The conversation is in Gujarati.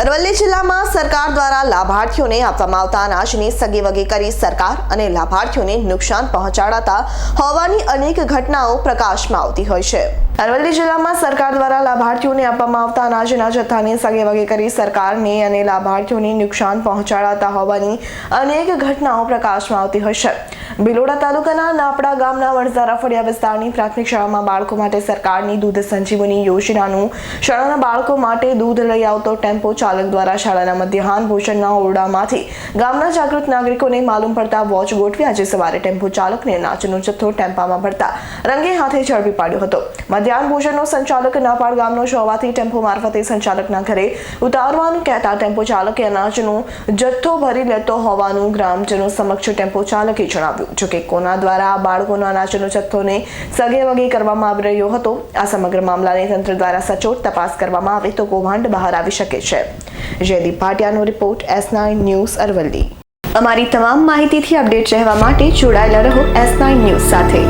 અરવલ્લી જિલ્લામાં સરકાર દ્વારા લાભાર્થીઓને આપવામાં આવતા અનાજની સગી વગી કરી સરકાર અને લાભાર્થીઓને નુકસાન પહોંચાડાતા હોવાની અનેક ઘટનાઓ પ્રકાશમાં આવતી હોય છે. અરવલ્લી જિલ્લામાં સરકાર દ્વારા લાભાર્થીઓને આપવામાં આવતા અનાજના જથ્થાને સગે વગે કરી સરકારને અને લાભાર્થીઓને નુકસાન પહોંચાડાતા હોવાની અનેક ઘટનાઓ પ્રકાશમાં આવતી હોય છે. બિલોડા તાલુકાના નાપડા ગામના વણઝારા ફળિયા વિસ્તારની પ્રાથમિક શાળામાં બાળકો માટે સરકારની દૂધ સંજીવની યોજનાનું શાળાના બાળકો માટે દૂધ લઈ આવતો ટેમ્પો ચાલક દ્વારા શાળાના મધ્યાહન ભોજનના ઓરડામાંથી ગામના જાગૃત નાગરિકોને માલુમ પડતા વોચ ગોઠવી આજે સવારે ટેમ્પો ચાલકને નાચનો જથ્થો ટેમ્પામાં ભરતા રંગે હાથે ઝડપી પાડ્યો હતો. મધ્યાહન ભોજનનો સંચાલક નાપાડ ગામનો જ હોવાથી ટેમ્પો મારફતે સંચાલકના ઘરે ઉતારવાનું કહેતા ટેમ્પો ચાલકે અનાજનો જથ્થો ભરી લેતો હોવાનું ગ્રામજનો સમક્ષ ટેમ્પો ચાલકે જણાવ્યું. જોકે કોના દ્વારા બાળકોના અનાજનો જથ્થોને સગે વગે કરવામાં આવી રહ્યો હતો, આ સમગ્ર મામલાને તંત્ર દ્વારા સચોટ તપાસ કરવામાં આવે તો કૌભાંડ બહાર આવી શકે છે. Jaydeep ભાટિયાનો report S nine news Aravalli. અમારી તમામ માહિતીથી અપડેટ રહેવા માટે જોડાયેલા રહો એસ નાઇન ન્યૂઝ સાથે.